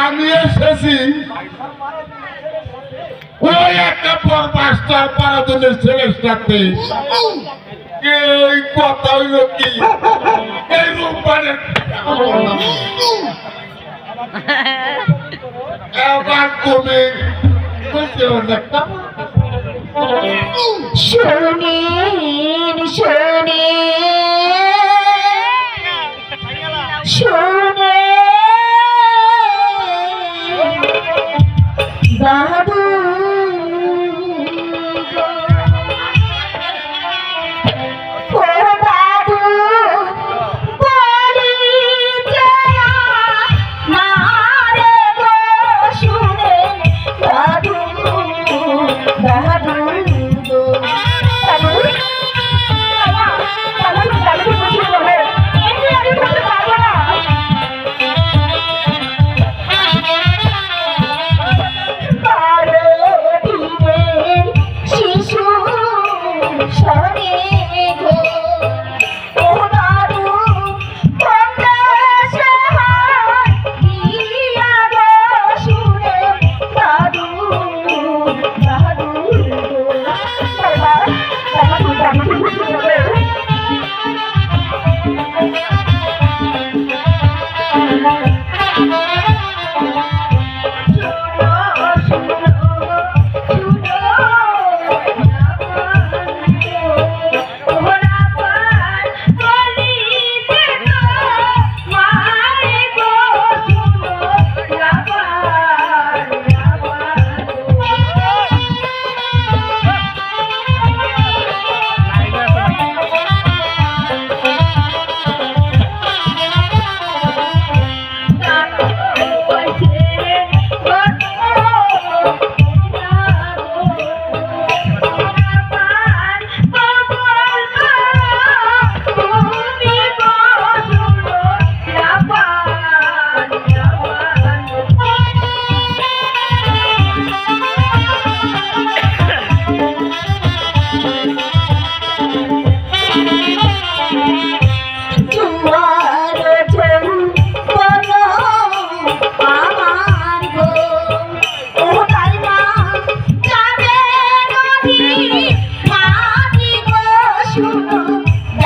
আমি এসেছি ওই একটা পর পাঁচটার পারাদনের ছেলের সাথে। এই কথা হইল কি? এই রূপবানের এবার তুমি বুঝতে শোনে বাবা